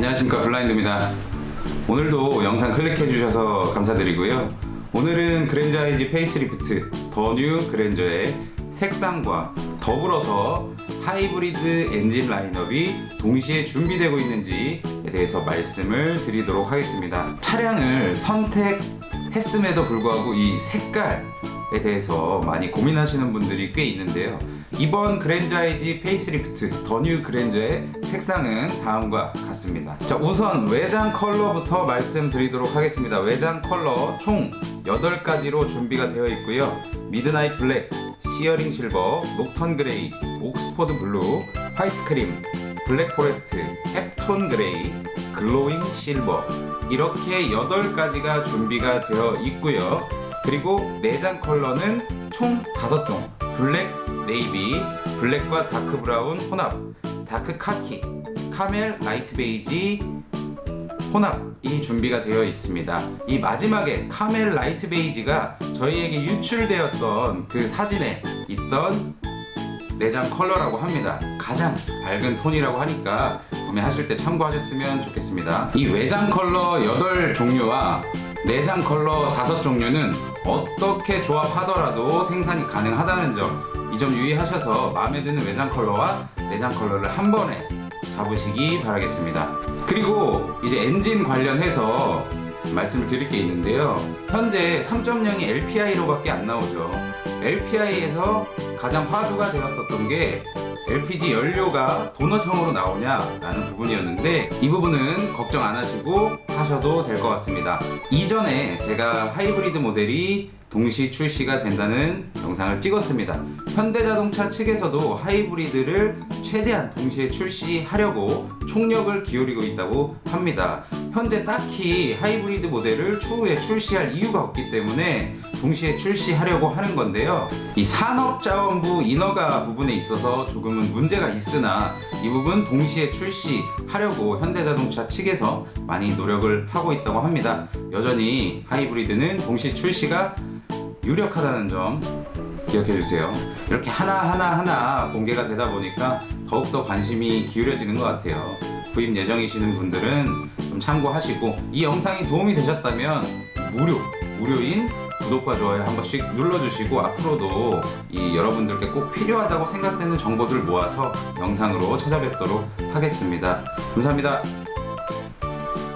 안녕하십니까 블라인드입니다. 오늘도 영상 클릭해 주셔서 감사드리고요. 오늘은 그랜저 IG 페이스리프트 더 뉴 그랜저의 색상과 더불어서 하이브리드 엔진 라인업이 동시에 준비되고 있는지에 대해서 말씀을 드리도록 하겠습니다. 차량을 선택했음에도 불구하고 이 색깔 에 대해서 많이 고민하시는 분들이 꽤 있는데요. 이번 그랜저 IG 페이스리프트 더뉴 그랜저의 색상은 다음과 같습니다. 자, 우선 외장 컬러부터 말씀드리도록 하겠습니다. 외장 컬러 총 8가지로 준비가 되어 있고요. 미드나잇 블랙, 시어링 실버, 녹턴 그레이, 옥스포드 블루, 화이트 크림, 블랙 포레스트, 햅톤 그레이, 글로잉 실버 이렇게 8가지가 준비가 되어 있고요. 그리고 내장 컬러는 총 5종 블랙, 네이비, 블랙과 다크 브라운 혼합, 다크 카키, 카멜, 라이트 베이지 혼합이 준비가 되어 있습니다. 이 마지막에 카멜 라이트 베이지가 저희에게 유출되었던 그 사진에 있던 내장 컬러라고 합니다. 가장 밝은 톤이라고 하니까 구매하실 때 참고하셨으면 좋겠습니다. 이 외장 컬러 8종류와 내장 컬러 5종류는 어떻게 조합하더라도 생산이 가능하다는 점, 이 점 유의하셔서 마음에 드는 외장 컬러와 내장 컬러를 한 번에 잡으시기 바라겠습니다. 그리고 이제 엔진 관련해서 말씀을 드릴 게 있는데요. 현재 3.0이 LPI로밖에 안 나오죠. LPI에서 가장 화두가 되었었던 게 LPG 연료가 도넛형으로 나오냐라는 부분이었는데 이 부분은 걱정 안 하시고 사셔도 될 것 같습니다. 이전에 제가 하이브리드 모델이 동시 출시가 된다는 영상을 찍었습니다. 현대자동차 측에서도 하이브리드를 최대한 동시에 출시하려고 총력을 기울이고 있다고 합니다. 현재 딱히 하이브리드 모델을 추후에 출시할 이유가 없기 때문에 동시에 출시하려고 하는 건데요. 이 산업자원부 인허가 부분에 있어서 조금은 문제가 있으나 이 부분 동시에 출시하려고 현대자동차 측에서 많이 노력을 하고 있다고 합니다. 여전히 하이브리드는 동시 출시가 유력하다는 점 기억해 주세요. 이렇게 하나하나 하나 공개가 되다 보니까 더욱더 관심이 기울여지는 것 같아요. 구입 예정이시는 분들은 좀 참고하시고 이 영상이 도움이 되셨다면 무료, 무료인 구독과 좋아요 한 번씩 눌러주시고 앞으로도 이 여러분들께 꼭 필요하다고 생각되는 정보들 모아서 영상으로 찾아뵙도록 하겠습니다. 감사합니다.